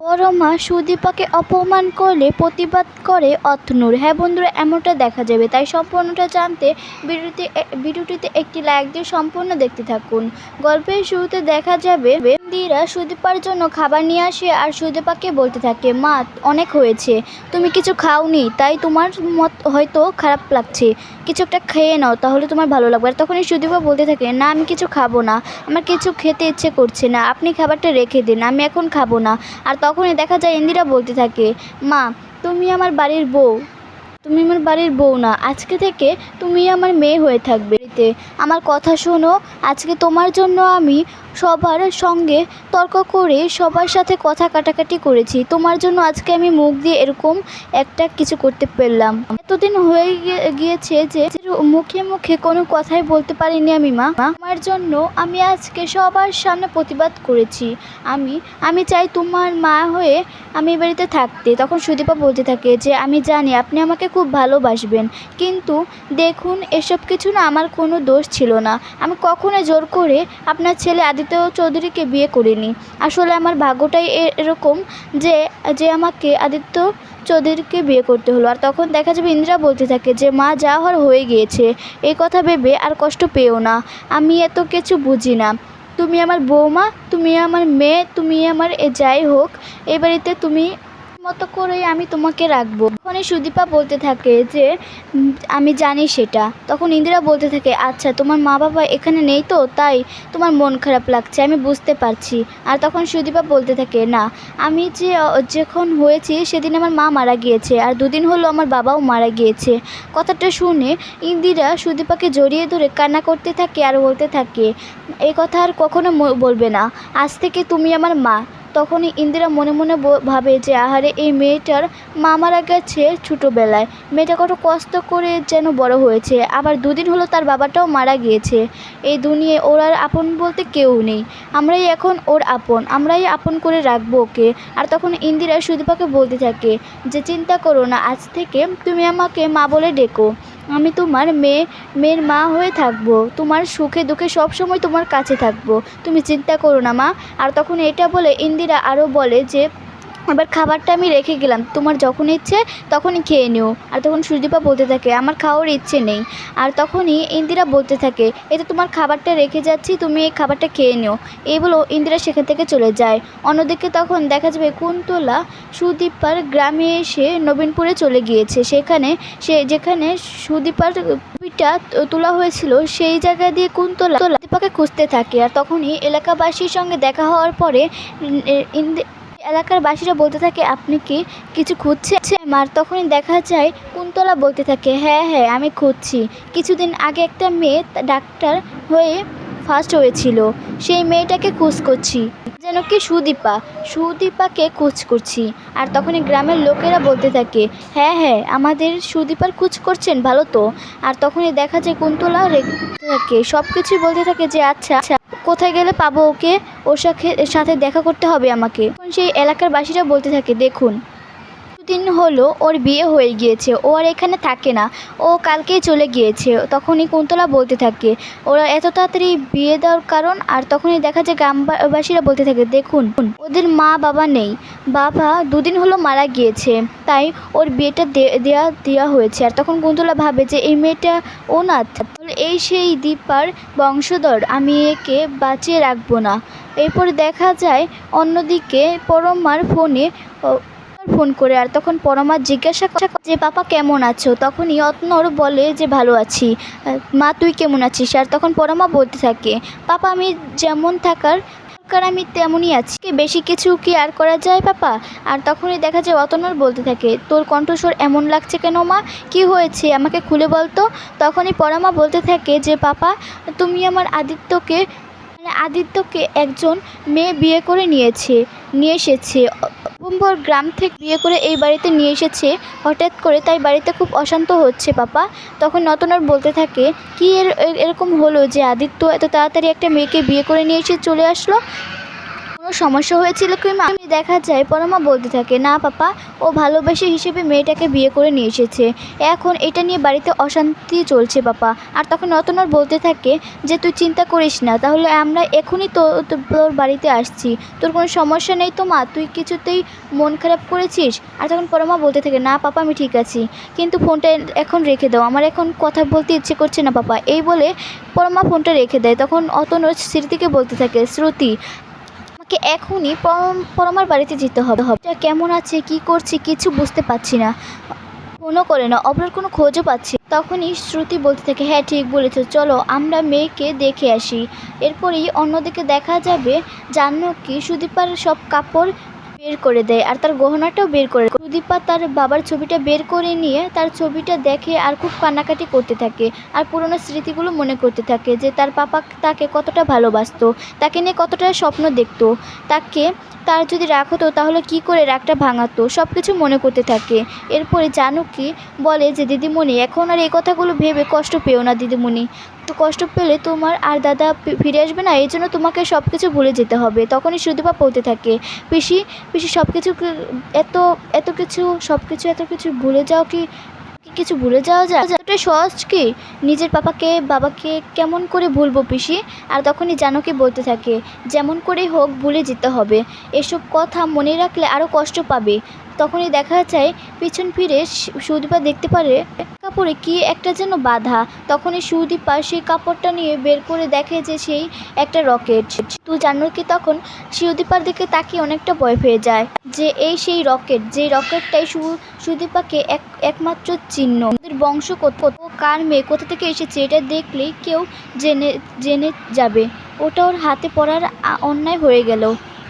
পরমা সুদীপাকে অপমান করলে প্রতিবাদ করে অতনুর। হ্যাঁ বন্ধুরা, এমনটা দেখা যাবে। তাই সম্পূর্ণটা জানতে ভিডিওটি ভিডিওটিতে একটি লাইক দিয়ে সম্পূর্ণ দেখতে থাকুন। গল্পের শুরুতে দেখা যাবে ইন্দিরা সুদীপার জন্য খাবার নিয়ে আসে আর সুদীপাকে বলতে থাকে, মা, অনেক হয়েছে। তুমি কিছু খাওনি, তাই তোমার মত হয়তো খারাপ লাগছে। কিছু একটা খেয়ে নাও, তাহলে তোমার ভালো লাগবে। আর তখনই সুদীপা বলতে থাকে, না, আমি কিছু খাব না। আমার কিছু খেতে ইচ্ছে করছে না। আপনি খাবারটা রেখে দিন, আমি এখন খাব না। আর তখনই দেখা যায় ইন্দিরা বলতে থাকে, মা, তুমি আমার বাড়ির বউ। তুমি আমার বাড়ির বউ না। আজকে থেকে তুমি আমার মেয়ে হয়ে থাকবে। এতে আমার কথা শোনো, আজকে তোমার জন্য আমি সবার সঙ্গে তর্ক করে সবার সাথে কথা কাটাকাটি করেছি। তোমার জন্য আজকে আমি মুখ দিয়ে এরকম একটা কিছু করতে পারলাম। এতদিন হয়ে গিয়ে- গিয়েছে যে মুখে মুখে কোনো কথাই বলতে পারিনি আমি, মা। আমার জন্য আমি আজকে সবার সামনে প্রতিবাদ করেছি। আমি আমি চাই তোমার মা হয়ে আমি বাড়িতে থাকতে। তখন সুদীপা বলতে থাকে যে, আমি জানি আপনি আমাকে খুব ভালোবাসবেন। কিন্তু দেখুন, এসব কিছু না আমার কোনো দোষ ছিল না। আমি কখনো জোর করে আপনার ছেলে আদিত্য চৌধুরীকে বিয়ে করিনি। আসলে আমার ভাগ্যটাই এরকম যে যে আমাকে আদিত্য চৌধুরীকে বিয়ে করতে হলো। আর তখন দেখা যাবে ইন্দিরা বলতে থাকে যে, মা, যা হওয়ার হয়ে গিয়েছে। এই কথা ভেবে আর কষ্ট পেও না। আমি এত কিছু বুঝি না। তুমি আমার বৌমা, তুমি আমার মেয়ে, তুমি আমার এ যাই হোক, এ বাড়িতে তুমি মতো করেই আমি তোমাকে রাখব। তখনই সুদীপা বলতে থাকে যে আমি জানি সেটা। তখন ইন্দিরা বলতে থাকে আচ্ছা তোমার মা বাবা এখানে নেই তো, তাই তোমার মন খারাপ লাগছে, আমি বুঝতে পারছি। আর তখন সুদীপা বলতে থাকে, না, আমি যে, যখন হয়েছি সেদিন আমার মা মারা গিয়েছে, আর দুদিন হলো আমার বাবাও মারা গিয়েছে। কথাটা শুনে ইন্দিরা সুদীপাকে জড়িয়ে ধরে কান্না করতে থাকে আর বলতে থাকে এই কথা আর কখনো বলবে না। আজ থেকে তুমি আমার মা। তখনই ইন্দিরা মনে মনে ভাবে যে, আহারে, এই মেয়েটার মা মারা গেছে ছোটোবেলায়। মেয়েটা কত কষ্ট করে যেন বড় হয়েছে। আবার দুদিন হলো তার বাবাটাও মারা গিয়েছে। এই দুনিয়ায় ওর আর আপন বলতে কেউ নেই। আমরাই এখন ওর আপন। আমরাই আপন করে রাখব ওকে। আর তখন ইন্দিরা সুদীপাকে বলতে থাকে যে, চিন্তা করো না, আজ থেকে তুমি আমাকে মা বলে ডেকো। আমি তোমার মেয়ে, মেয়ের মা হয়ে থাকব। তোমার সুখে দুঃখে সবসময় তোমার কাছে থাকব। তুমি চিন্তা করো না মা। আর তখন এটা বলে ইন্দিরা আরও বলে যে এবার খাবারটা আমি রেখে গেলাম। তোমার যখন ইচ্ছে, তখনই খেয়ে নিও। আর তখন সুদীপা বলতে থাকে, আমার খাওয়ার ইচ্ছে নেই। আর তখনই ইন্দিরা বলতে থাকে, এই তো তোমার খাবারটা রেখে যাচ্ছি, তুমি এই খাবারটা খেয়ে নিও। এই বলো ইন্দিরা সেখান থেকে চলে যায়। অন্যদিকে তখন দেখা যাবে কুন্তলা সুদীপার গ্রামে এসে নবীনপুরে চলে গিয়েছে। সেখানে সে, যেখানে সুদীপার ছবিটা তোলা হয়েছিল, সেই জায়গা দিয়ে কুন্তলা সুদীপাকে খুঁজতে থাকে। আর তখনই এলাকাবাসীর সঙ্গে দেখা হওয়ার পরে এলাকার বাসীরা বলতে থাকে, আপনি কি কিছু খুঁজছে মার তখনই দেখা যায়, কুন্তলা বলতে থাকে হ্যাঁ হ্যাঁ আমি খুঁজছি। কিছুদিন আগে একটা মেয়ে ডাক্তার হয়ে ফার্স্ট হয়েছিল। সেই মেয়েটাকে খোঁজ করছি। যেন কি সুদীপা, সুদীপাকে খোঁজ করছি। আর তখনই গ্রামের লোকেরা বলতে থাকে হ্যাঁ হ্যাঁ আমাদের সুদীপার খোঁজ করছেন, ভালো তো। আর তখনই দেখা যায় কুন্তলা রেগে থাকে সব কিছুই বলতে থাকে যে আচ্ছা আচ্ছা কোথায় গেলে পাবো ওকে? ওর সাথে সাথে দেখা করতে হবে আমাকে। সেই এলাকার বাসীরা বলতে থাকে, দেখুন দিন হলো ওর বিয়ে হয়ে গিয়েছে। ও আর এখানে থাকে না। ও কালকেই চলে গিয়েছে। তখনই কুন্তলা বলতে থাকে, ওরা এত তাড়াতাড়ি বিয়ে দেওয়ার কারণ? আর তখনই দেখা যায় গ্রামবাসীরা বলতে থাকে, দেখুন, ওদের মা বাবা নেই। বাবা দুদিন হলো মারা গিয়েছে। তাই ওর বিয়েটা দেয়া দেওয়া হয়েছে। আর তখন কুন্তলা ভাবে যে, এই মেয়েটা অনাথ এই সেই দীপার বংশধর, আমি একে বাঁচিয়ে রাখব না। এরপর দেখা যায় অন্যদিকে পরমার ফোনে ফোন করে আর তখন পরমা জিজ্ঞাসা করে যে পাপা কেমন আছো? তখনই অতনর বলে যে, ভালো আছি। মা, তুই কেমন আছিস? আর তখন পরমা বলতে থাকে পাপা আমি যেমন থাকার দরকার, আমি তেমনই আছি। বেশি কিছু কি আর করা যায় পাপা আর তখনই দেখা যায় অতনর বলতে থাকে, তোর কণ্ঠস্বর এমন লাগছে কেন, মা? কি হয়েছে? আমাকে খুলে বলতো তখনই পরমা বলতে থাকে যে পাপা তুমি আমার আদিত্যকে মানে আদিত্যকে একজন মেয়ে বিয়ে করে নিয়েছে, নিয়ে এসেছে। নভেম্বর গ্রাম থেকে বিয়ে করে এই বাড়িতে নিয়ে এসেছে। হঠাৎ করে তাই বাড়িতে খুব অশান্ত হচ্ছে পাপা। তখন নতনর বলতে থাকে, কি এর, এর- এরকম হলো যে আদিত্য এত তাড়াতাড়ি একটা মেয়েকে বিয়ে করে নিয়ে এসে চলে আসলো? সমস্যা হয়েছিল কি মা? আমি দেখা যায় পরমা বলতে থাকে, না পাপা, ও ভালোবেসে হিসেবে মেয়েটাকে বিয়ে করে নিয়ে এসেছে। এখন এটা নিয়ে বাড়িতে অশান্তি চলছে পাপা। আর তখন রতনর বলতে থাকে যে, তুই চিন্তা করিস না, তাহলে আমরা এখনই তো তো- তোর বাড়িতে আসছি। তোর কোনো সমস্যা নেই তো মা? তুই কিছুতেই মন খারাপ করেছিস? আর তখন পরমা বলতে থাকে, না পাপা, আমি ঠিক আছি। কিন্তু ফোনটা এখন রেখে দাও। আমার এখন কথা বলতে ইচ্ছে করছে না পাপা। এই বলে পরমা ফোনটা রেখে দেয়। তখন অতনু স্মৃতিকে বলতে থাকে, শ্রুতি আমাকে এখনই পরম- পরমার বাড়িতে যেতে হবে। এটা কেমন আছে, কি করছে, কিছু বুঝতে পারছি না। ফোনও করে না, অপরার কোনো খোঁজও পাচ্ছি তখনই শ্রুতি বলতে থাকে হ্যাঁ ঠিক বলেছ, চলো আমরা মেয়েকে দেখে আসি। এরপরেই অন্যদিকে দেখা যাবে জাহ্নকী সুদীপার সব কাপড় বের করে দেয় আর তার গহনাটাও বের করে। সুদীপা তার বাবার ছবিটা বের করে নিয়ে তার ছবিটা দেখে আর খুব কান্নাকাটি করতে থাকে আর পুরনো স্মৃতিগুলো মনে করতে থাকে যে তার পাপা তাকে কতটা ভালোবাসতো, তাকে নিয়ে কতটা স্বপ্ন দেখত, তাকে তার যদি রাগ হতো তাহলে কি করে রাগটা ভাঙাতো সব কিছু মনে করতে থাকে এরপরে জানুকি বলে যে, দিদিমণি, এখন আর এই কথাগুলো ভেবে কষ্ট পেও না দিদিমণি একটু কষ্ট পেলে তোমার আর দাদা ফিরে আসবে না এই জন্য তোমাকে সব কিছু ভুলে যেতে হবে। তখনই সুদীপা বলতে থাকে। পিসি পিসি সব কিছু এত এত কিছু সব কিছু এত কিছু ভুলে যাও কি কিছু ভুলে যাওয়া যায়? এতটা সহজ কি? নিজের পাপাকে, বাবাকে কেমন করে ভুলবো পিসি? আর তখনই জানকি বলতে থাকে, যেমন করেই হোক, ভুলে যেতে হবে। এসব কথা মনে রাখলে আরও কষ্ট পাবে। তখনই দেখা যায় পিছন ফিরে সুদীপা দেখতে পারে কাপড়ে কি একটা যেন বাধা। তখনই সুদীপা সেই কাপড়টা নিয়ে বের করে দেখে যে সেই একটা রকেট। তো জানুকি তখন সুদীপার দিকে তাকিয়ে অনেকটা ভয় পেয়ে যায় যে এই সেই রকেট, যে রকেটটাই সুদীপাকে এক একমাত্র চিহ্ন। ওদের বংশ কত কার মেয়ে, কোথা থেকে এসেছে এটা দেখলেই কেউ জেনে জেনে যাবে। ওটা ওর হাতে পড়ার অন্যায় হয়ে গেল।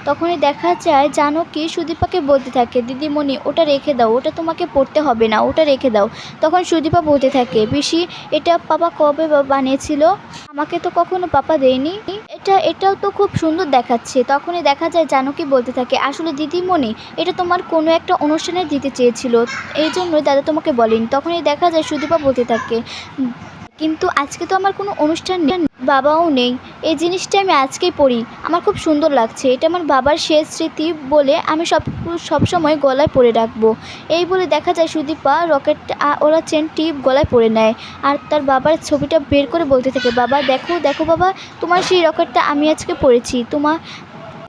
তখনই দেখা যায় জানকী সুদীপাকে বলতে থাকে দিদিমণি ওটা রেখে দাও ওটা তোমাকে পড়তে হবে না ওটা রেখে দাও। তখন সুদীপা বলতে থাকে পিসি এটা পাপা কবে বানিয়েছিল? আমাকে তো কখনো পাপা দেয়নি। এটা এটাও তো খুব সুন্দর দেখাচ্ছে। তখনই দেখা যায় জানকী বলতে থাকে আসলে দিদিমণি এটা তোমার কোনো একটা অনুষ্ঠানে দিতে চেয়েছিল এই জন্যই দাদা তোমাকে বলেনি। তখনই দেখা যায় সুদীপা বলতে থাকে "উম, কিন্তু আজকে তো আমার কোনো অনুষ্ঠান নেই। বাবাও নেই। এই জিনিসটা আমি আজকেই পড়ি। আমার খুব সুন্দর লাগছে। এটা আমার বাবার শেষ স্মৃতি বলে আমি সব সবসময় গলায় পরে রাখব। এই বলে দেখা যায় সুদীপা রকেট ওরা চেনটি গলায় পরে নেয়। আর তার বাবার ছবিটা বের করে বলতে থাকে, বাবা, দেখো দেখো বাবা, তোমার সেই রকেটটা আমি আজকে পড়েছি তোমার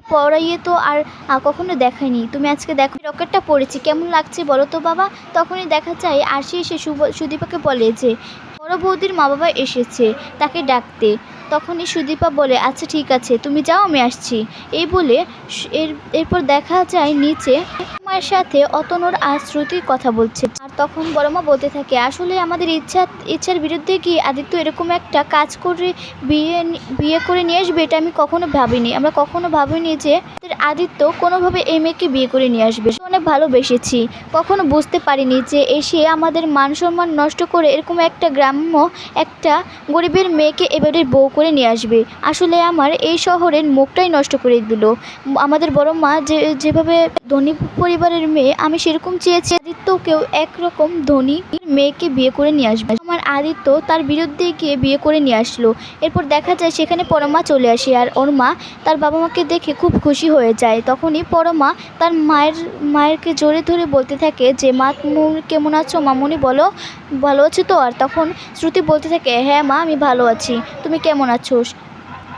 পরাইয়ে তো আর কখনো দেখায়নি। তুমি আজকে দেখো রকেটটা পড়েছি কেমন লাগছে বলো তো বাবা? তখনই দেখা যায় এসে সুব- সুদীপাকে বলে যে বড় বৌদির মা বাবা এসেছে, তাকে ডাকতে। তখনই সুদীপা বলে আচ্ছা ঠিক আছে, তুমি যাও, আমি আসছি। এই বলে এর এরপর দেখা যায় নিচে মায়ের সাথে অতনুর আর শ্রুতির কথা বলছে। আর তখন বড়মা বলতে থাকে, আসলে আমাদের ইচ্ছা ইচ্ছার বিরুদ্ধে গিয়ে আদিত্য এরকম একটা কাজ করে বিয়ে বিয়ে করে নিয়ে আসবে? এটা আমি কখনো ভাবিনি। আমরা কখনো ভাবিনি যে আদিত্য কোনোভাবে এই মেয়েকে বিয়ে করে নিয়ে আসবে? অনেক ভালোবেসেছি। কখনো বুঝতে পারিনি যে এসে আমাদের মান সম্মান নষ্ট করে এরকম একটা গ্রাম্য একটা গরিবের মেয়েকে এবারে বউ করে নিয়ে আসবে। আসলে আমার এই শহরের মুখটাই নষ্ট করে দিল। আমাদের বড় মা যে, যেভাবে ধনী পরিবারের মেয়ে, আমি সেরকম চেয়েছি আদিত্যকেও একরকম ধনী মেয়েকে বিয়ে করে নিয়ে আসবে। আমার আদিত্য তার বিরুদ্ধে গিয়ে বিয়ে করে নিয়ে আসলো। এরপর দেখা যায় সেখানে পরমা চলে আসে আর ওর মা তার বাবা মাকে দেখে খুব খুশি হয়ে যায়। তখনই পরমা তার মায়ের, মায়েরকে জোরে ধরে বলতে থাকে যে, মা কেমন আছো? মামুনি, বলো, ভালো আছো তো? আর তখন শ্রুতি বলতে থাকে হ্যাঁ মা, আমি ভালো আছি। তুমি কেমন আছো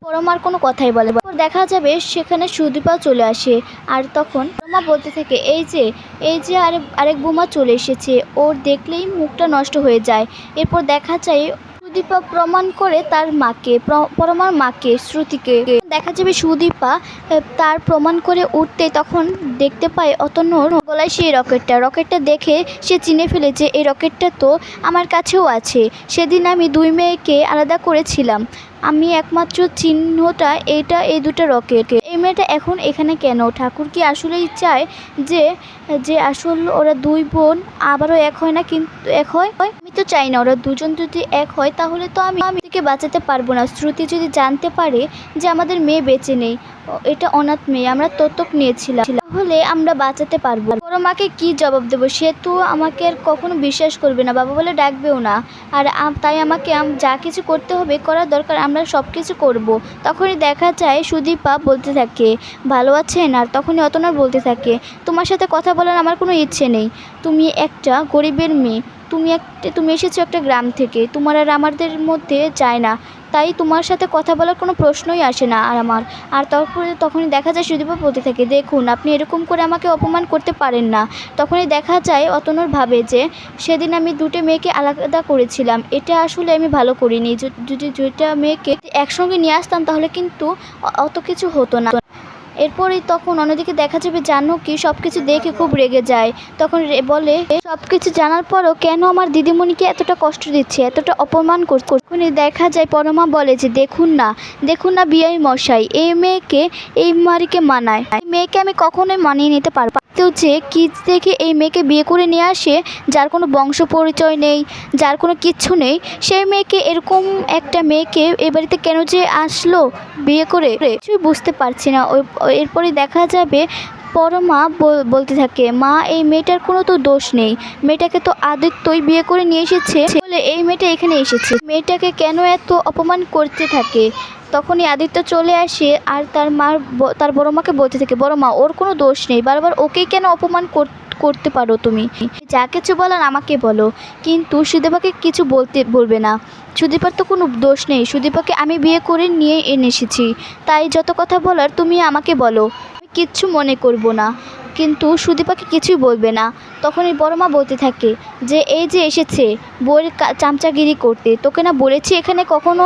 পরমার কোনো কথাই বলে। দেখা যাবে সেখানে সুদীপাও চলে আসে। আর তখন পরমা বলতে থাকে, এই যে এই যে আরেক আরেক বোমা চলে এসেছে। ওর দেখলেই মুখটা নষ্ট হয়ে যায়। এরপর দেখা যায় সুদীপা প্রমাণ করে তার মাকে পরমার মাকে, শ্রুতিকে। দেখা যাবে সুদীপা তার প্রমাণ করে উঠতে তখন দেখতে পায় অতনুর গলায় সেই রকেটটা। রকেটটা দেখে সে চিনে ফেলে যে, এই রকেটটা তো আমার কাছেও আছে। সেদিন আমি দুই মেয়েকে আলাদা করেছিলাম। আমি একমাত্র চিহ্নটা, এটা, এই দুটো রকেট এই মেয়েটা এখন এখানে কেন? ঠাকুর কি আসলেই চায় যে যে আসল ওরা দুই বোন, আবারও এক হয় না কিন্তু এক হয়? আমি তো চাই না ওরা দুজন যদি এক হয়, তাহলে তো আমি আমি থেকে বাঁচাতে পারব না। শ্রুতি যদি জানতে পারে যে আমাদের মেয়ে বেঁচে নেই এটা অনাথ মেয়ে, আমরা দত্তক নিয়েছিলাম। তাহলে আমরা বাঁচাতে পারব। বড় মাকে কি জবাব দেবো? সে তো আমাকে আর কখনো বিশ্বাস করবে না, বাবা বলে ডাকবেও না। আর তাই আমাকে যা কিছু করতে হবে, করার দরকার, আমরা সব কিছু করব। তখনই দেখা যায় সুদীপা বলতে থাকে, ভালো আছেন? আর তখনই অতনার বলতে থাকে, তোমার সাথে কথা বলার আমার কোনো ইচ্ছে নেই। তুমি একটা গরিবের মেয়ে। তুমি একটা তুমি এসেছ একটা গ্রাম থেকে। তোমার আর আমাদের মধ্যে যায় না। তাই তোমার সাথে কথা বলার কোনো প্রশ্নই আসে না আর আমার। আর তারপরে তখনই দেখা যায় সুদীপা বলতে থাকে, দেখুন, আপনি এরকম করে আমাকে অপমান করতে পারেন না। তখনই দেখা যায় অতনুর ভাবে যে, সেদিন আমি দুটো মেয়েকে আলাদা করেছিলাম। এটা আসলে আমি ভালো করিনি। যদি দুটা মেয়েকে একসঙ্গে নিয়ে আসতাম তাহলে কিন্তু অত কিছু হতো না। এরপরেই তখন অন্যদিকে দেখা যাবে জানকী সব কিছু দেখে খুব রেগে যায়। তখন বলে সব কিছু জানার পরও কেন আমার দিদিমণিকে এতটা কষ্ট দিচ্ছে, এতটা অপমান করছে? দেখা যায় পরমা বলে যে, দেখুন না দেখুন না বিয়াই মশাই, এই মেয়েকে, এই মারিকে মানায়। এই মেয়েকে আমি কখনোই মানিয়ে নিতে পারব। তো যে কি দেখে এই মেয়েকে বিয়ে করে নিয়ে আসে, যার কোনো বংশ পরিচয় নেই, যার কোনো কিচ্ছু নেই, সেই মেয়েকে এরকম একটা মেয়েকে এ বাড়িতে কেন যে আসলো বিয়ে করে? কিছুই বুঝতে পারছি না। ওই- এরপরে দেখা যাবে পরমা বল- বলতে থাকে, মা, এই মেয়েটার কোনো তো দোষ নেই। মেয়েটাকে তো আদিত্যই বিয়ে করে নিয়ে এসেছে বলে এই মেয়েটা এখানে এসেছে। মেয়েটাকে কেন এত অপমান করতে থাকে? তখনই আদিত্য চলে আসে আর তার মার তার বড় মাকে বলতে থাকে বড় মা ওর কোনো দোষ নেই। বারবার ওকেই কেন অপমান কর- করতে পারো তুমি। যা কিছু বলার আমাকে বলো। কিন্তু সুদীপাকে কিছু বলতে বলবে না। সুদীপার তো কোনো দোষ নেই। সুদীপাকে আমি বিয়ে করে নিয়ে এনে এসেছি। তাই যত কথা বলার তুমি আমাকে বলো। আমি কিচ্ছু মনে করব না। কিন্তু সুদীপাকে কিছুই বলবে না। তখনই বড় মা বলতে থাকে যে, এই যে এসেছে বইয়ের চামচাগিরি করতে। তোকে না বলেছি এখানে কখনো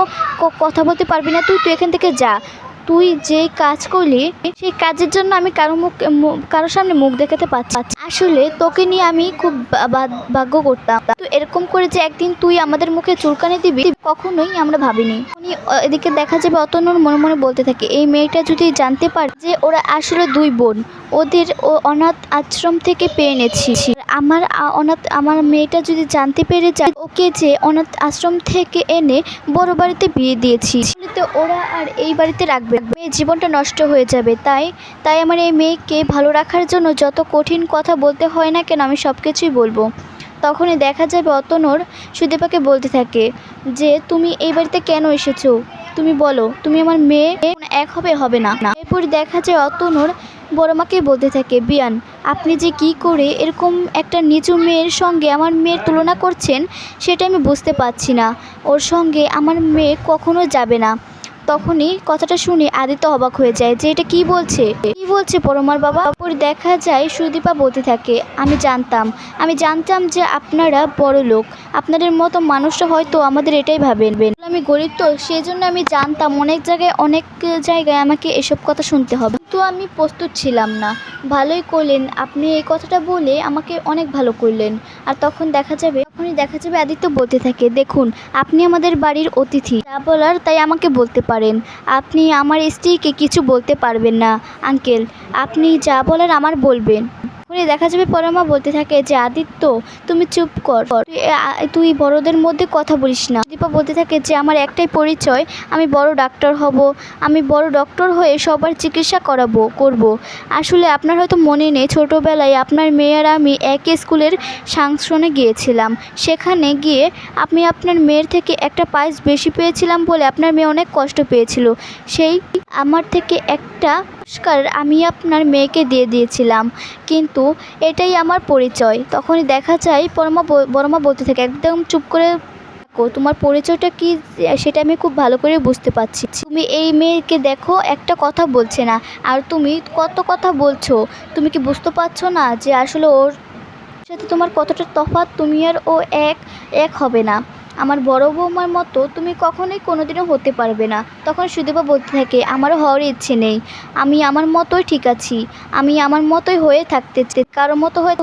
কথা বলতে পারবি না। তুই তুই এখান থেকে যা। তুই যে কাজ করলি, সেই কাজের জন্য আমি কারও মুখ কারোর সামনে মুখ দেখাতে পারছি না। আসলে তোকে নিয়ে আমি খুব ভাগ্য করতাম। তো এরকম করে যে একদিন তুই আমাদের মুখে চুলকানি দিবি, কখনোই আমরা ভাবিনি। উনি এদিকে দেখা যাবে অতনুর মনে মনে বলতে থাকে, এই মেয়েটা যদি জানতে পারে যে ওরা আসলে দুই বোন, ওদের ও অনাথ আশ্রম থেকে পেয়ে এনেছি। আমার অনাথ, আমার মেয়েটা যদি জানতে পেরে যায়, ওকে যে অনাথ আশ্রম থেকে এনে বড় বাড়িতে বিয়ে দিয়েছি ওরা আর এই বাড়িতে রাখবে জীবনটা নষ্ট হয়ে যাবে। তাই তাই আমার এই মেয়েকে ভালো রাখার জন্য যত কঠিন কথা বলতে হয় না কেন আমি সব কিছুই বলব। তখনই দেখা যাবে অতনর সুদীপাকে বলতে থাকে যে, তুমি এই বাড়িতে কেন এসেছ? তুমি বলো, তুমি আমার মেয়ে এক হবে হবে না। এরপর দেখা যায় অতনর বড় মাকে বলতে থাকে, বিয়ান, আপনি যে কি করে এরকম একটা নিচু মেয়ের সঙ্গে আমার মেয়ের তুলনা করছেন, সেটা আমি বুঝতে পারছি না। ওর সঙ্গে আমার মেয়ে কখনো যাবে না। তখনই কথাটা শুনে আদিত্য অবাক হয়ে যায় যে এটা কি বলছে? বলছে, পরমার বাবা পরে দেখা যায় সুদীপা বলতে থাকে, আমি জানতাম আমি জানতাম যে আপনারা বড় লোক, আপনাদের মতো মানুষরা হয়তো আমাদের এটাই ভাবেন। আমি গরিব তো সেই জন্য আমি জানতাম, অনেক জায়গায় অনেক জায়গায় আমাকে এসব কথা শুনতে হবে। তো আমি প্রস্তুত ছিলাম না। ভালোই করলেন, আপনি এই কথাটা বলে আমাকে অনেক ভালো করলেন। আর তখন দেখা যাবে, তখনই দেখা যাবে আদিত্য বলতে থাকে, দেখুন, আপনি আমাদের বাড়ির অতিথি। যা বলার তাই আমাকে বলতে পারেন। আপনি আমার স্ত্রীকে কিছু বলতে পারবেন না। আঙ্কেল আপনি যা বলার আমার বলবেন। তখনই দেখা যাবে। পরমা বলতে থাকে যে, আদিত্য, তুমি চুপ কর। তুই বড়দের মধ্যে কথা বলিস না। দীপা বলতে থাকে যে, আমার একটাই পরিচয়, আমি বড় ডাক্তার হব। আমি বড় ডক্টর হয়ে সবার চিকিৎসা করাবো, করব। আসলে আপনার হয়তো মনে নেই, ছোটোবেলায় আপনার মেয়ে আর আমি একই স্কুলের সাংশনে গিয়েছিলাম। সেখানে গিয়ে আমি আপনার মেয়ের থেকে একটা পায়েস বেশি পেয়েছিলাম বলে আপনার মেয়ে অনেক কষ্ট পেয়েছিল। সেই আমার থেকে একটা পুরস্কার আমি আপনার মেয়েকে দিয়ে দিয়েছিলাম। কিন্তু এটাই আমার পরিচয়। তখনই দেখা যায় পরমা বড়মা বলতে থাকে, একদম চুপ করে তোমার পরিচয়টা কি? সেটা আমি খুব ভালো করে বুঝতে পারছি। তুমি এই মেয়েকে দেখো, একটা কথা বলছে না। আর তুমি কত কথা বলছো? তুমি কি বুঝতে পারছ না যে আসলে ওর সাথে তোমার কতটা তফাৎ? তুমি আর ও এক এক হবে না। আমার বড় বৌমার মতো তুমি কখনোই কোনোদিনও হতে পারবে না। তখন সুদেবা বলতে থাকে, আমারও হওয়ার ইচ্ছে নেই। আমি আমার মতোই ঠিক আছি। আমি আমার মতোই হয়ে থাকতে চাই। কারোর মতো হয়ে